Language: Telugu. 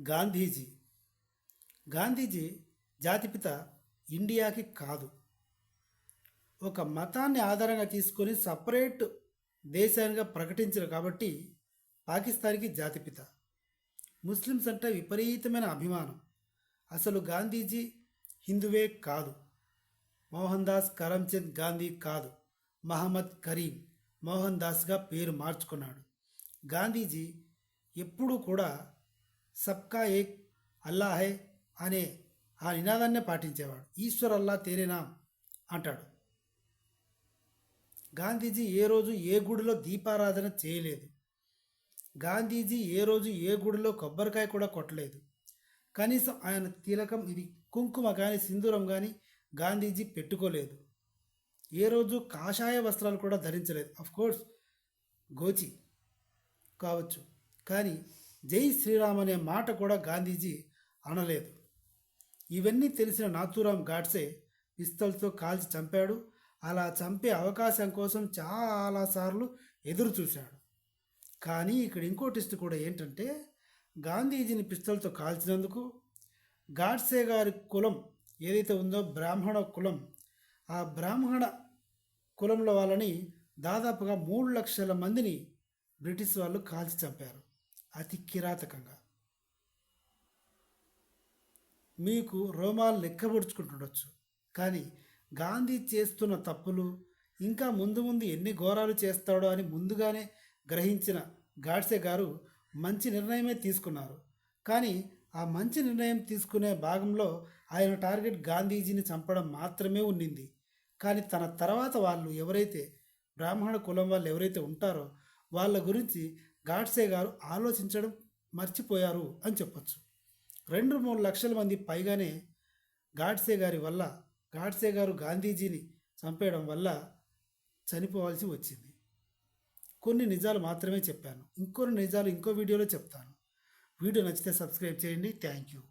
గాంధీజీ. గాంధీజీ జాతిపిత ఇండియాకి కాదు. ఒక మతాన్ని ఆధారంగా తీసుకొని సపరేట్ దేశానిగా ప్రకటించారు కాబట్టి పాకిస్తాన్కి జాతిపిత. ముస్లిమ్స్ అంటే విపరీతమైన అభిమానం. అసలు గాంధీజీ హిందువే కాదు. మోహన్ దాస్ కరమ్చంద్ గాంధీ కాదు. మహమ్మద్ కరీం మోహన్ దాస్గా పేరు మార్చుకున్నాడు. గాంధీజీ ఎప్పుడూ కూడా సబ్కా ఏక్ అల్లా హై అనే ఆ నినాదాన్నే పాటించేవాడు. ఈశ్వర్ అల్లా తేరేనా అంటాడు. గాంధీజీ ఏ రోజు ఏ గుడిలో దీపారాధన చేయలేదు. గాంధీజీ ఏ రోజు ఏ గుడిలో కొబ్బరికాయ కూడా కొట్టలేదు. కనీసం ఆయన తిలకం ఇది కుంకుమ కానీ సింధూరం కానీ గాంధీజీ పెట్టుకోలేదు. ఏ రోజు కాషాయ వస్త్రాలు కూడా ధరించలేదు. కోర్స్ గోచి కావచ్చు. కానీ జై శ్రీరామ్ అనే మాట కూడా గాంధీజీ అనలేదు. ఇవన్నీ తెలిసిన నాథూరాం గాడ్సే పిస్తల్తో కాల్చి చంపాడు. అలా చంపే అవకాశం కోసం చాలాసార్లు ఎదురు చూశాడు. కానీ ఇక్కడ ఇంకో టెస్ట్ కూడా ఏంటంటే గాంధీజీని పిస్తల్తో కాల్చినందుకు గాడ్సే గారి కులం ఏదైతే ఉందో బ్రాహ్మణ కులం ఆ బ్రాహ్మణ కులంలో వాళ్ళని దాదాపుగా మూడు లక్షల మందిని బ్రిటిష్ వాళ్ళు కాల్చి చంపారు. అతి కిరాతకంగా. మీకు రోమాలు లెక్కబడుచుకుంటుండొచ్చు కానీ గాంధీ చేస్తున్న తప్పులు ఇంకా ముందు ముందు ఎన్ని ఘోరాలు చేస్తాడో అని ముందుగానే గ్రహించిన గాడ్సే గారు మంచి నిర్ణయమే తీసుకున్నారు. కానీ ఆ మంచి నిర్ణయం తీసుకునే భాగంలో ఆయన టార్గెట్ గాంధీజీని చంపడం మాత్రమే ఉండింది కానీ తన తర్వాత వాళ్ళు ఎవరైతే బ్రాహ్మణ కులం వాళ్ళు ఎవరైతే ఉంటారో వాళ్ళ గురించి గాడ్సే గారు ఆలోచించడం మర్చిపోయారు అని చెప్పొచ్చు. రెండు మూడు లక్షల మంది పైగానే గాడ్సే గారి వల్ల గాడ్సే గారు గాంధీజీని చంపేయడం వల్ల చనిపోవాల్సి వచ్చింది. కొన్ని నిజాలు మాత్రమే చెప్పాను. ఇంకొన్ని నిజాలు ఇంకో వీడియోలో చెప్తాను. వీడియో నచ్చితే సబ్స్క్రైబ్ చేయండి. Thank you.